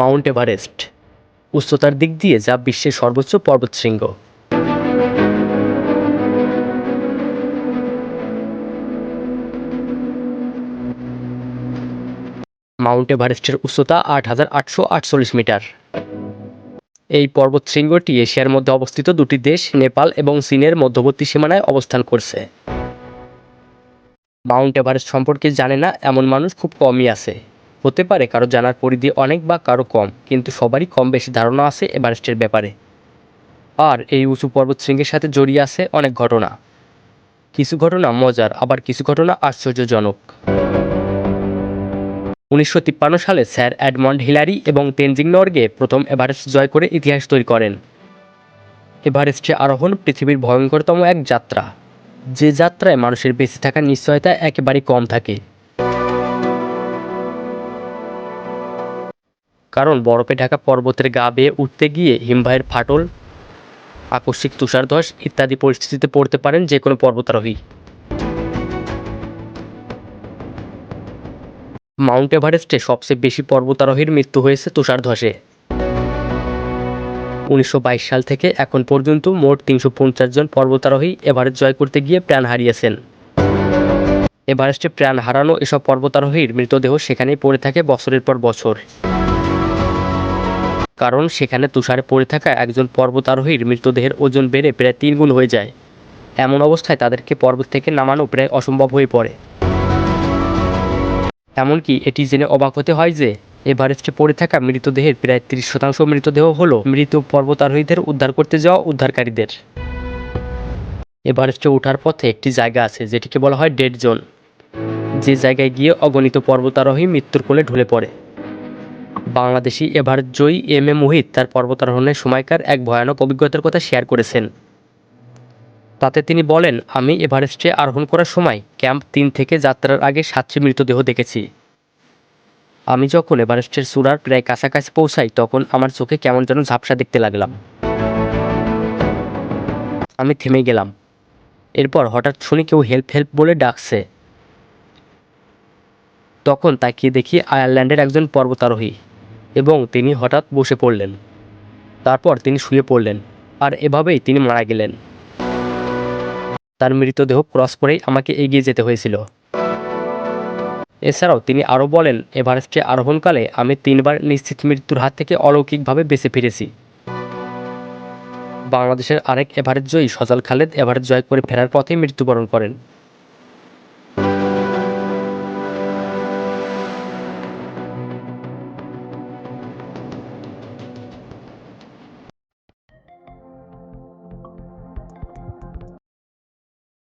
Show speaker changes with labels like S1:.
S1: Mount Everest. উচ্চতার দিক দিয়ে যা বিশ্বের সর্বোচ্চ পর্বতশৃঙ্গ মাউন্ট এভারেস্টের উচ্চতা আট হাজার আটশো আটচল্লিশ মিটার। এই পর্বতশৃঙ্গটি এশিয়ার মধ্যে অবস্থিত দুটি দেশ, নেপাল এবং চীনের মধ্যবর্তী সীমানায় অবস্থান করছে। মাউন্ট এভারেস্ট সম্পর্কে জানে না এমন মানুষ খুব কমই আছে। হতে পারে কারও জানার পরিধি অনেক বা কারও কম, কিন্তু সবারই কম বেশি ধারণা আছে এভারেস্টের ব্যাপারে। আর এই উঁচু পর্বত শৃঙ্গের সাথে জড়িয়ে আছে অনেক ঘটনা। কিছু ঘটনা মজার, আবার কিছু ঘটনা আশ্চর্যজনক। উনিশশো তিপ্পান্ন সালে স্যার অ্যাডমন্ড হিলারি এবং তেনজিং নর্গে প্রথম এভারেস্ট জয় করে ইতিহাস তৈরি করেন। এভারেস্টে আরোহণ পৃথিবীর ভয়ঙ্করতম এক যাত্রা। যে যাত্রায় মানুষের বেঁচে থাকার নিশ্চয়তা একেবারেই কম থাকে। কারণ বরফে ঢাকা পর্বতের গা বেয়ে উঠতে গিয়ে হিমবাহের ফাটল, আকস্মিক তুষারধস ইত্যাদি পরিস্থিতিতে পড়তে পারেন যে কোনো পর্বতারোহী। মাউন্ট এভারেস্টে সবচেয়ে বেশি পর্বতারোহীর মৃত্যু হয়েছে তুষারধসে। উনিশশো বাইশ সাল থেকে এখন পর্যন্ত মোট তিনশো পঞ্চাশ জন পর্বতারোহী এভারেস্ট জয় করতে গিয়ে প্রাণ হারিয়েছেন। এভারেস্টে প্রাণ হারানো এসব পর্বতারোহীর মৃতদেহ সেখানেই পড়ে থাকে বছরের পর বছর। কারণ সেখানে তুষারে পড়ে থাকা একজন পর্বতারোহীর মৃতদেহের ওজন বেড়ে প্রায় তিন গুণ হয়ে যায়। এমন অবস্থায় তাদেরকে পর্বত থেকে নামানো প্রায় অসম্ভব হয়ে পড়ে। এমনকি এটি জেনে অবাক হতে হয় যে, এভারেস্টে পড়ে থাকা মৃতদেহের প্রায় তিরিশ শতাংশ মৃতদেহ হল মৃত পর্বতারোহীদের উদ্ধার করতে যাওয়া উদ্ধারকারীদের। এভারেস্টে ওঠার পথে একটি জায়গা আছে, যেটিকে বলা হয় ডেড জোন। যে জায়গায় গিয়ে অগণিত পর্বতারোহী মৃত্যুর কোলে ঢলে পড়ে। বাংলাদেশি এভারেস্ট জয়ী এম এ মোহিত তার পর্বতারোহণের সময়কার এক ভয়ানক অভিজ্ঞতার কথা শেয়ার করেছেন। তাতে তিনি বলেন, আমি এভারেস্টে আরোহণ করার সময় ক্যাম্প তিন থেকে যাত্রার আগে সাতটি মৃতদেহ দেখেছি। আমি যখন এভারেস্টের চূড়ার প্রায় কাছাকাছি পৌঁছাই, তখন আমার চোখে কেমন যেন ঝাপসা দেখতে লাগলাম। আমি থেমে গেলাম। এরপর হঠাৎ শুনি কেউ হেল্প হেল্প বলে ডাকছে। তখন তাকিয়ে দেখি আয়ারল্যান্ডের একজন পর্বতারোহী। এবং তিনি হঠাৎ বসে পড়লেন। তারপর তিনি শুয়ে পড়লেন আর এভাবেই তিনি মারা গেলেন। তার মৃতদেহ ক্রস করেই আমাকে এগিয়ে যেতে হয়েছিল। এছাড়াও তিনি আরও বলেন এভারেস্টে আরোহণকালে আমি তিনবার নিশ্চিত মৃত্যুর হাত থেকে অলৌকিকভাবে বেঁচে ফিরেছি। বাংলাদেশের আরেক এভারেস্ট জয়ী সজল খালেদ এভারেস্ট জয় করে ফেরার পথেই মৃত্যুবরণ করেন।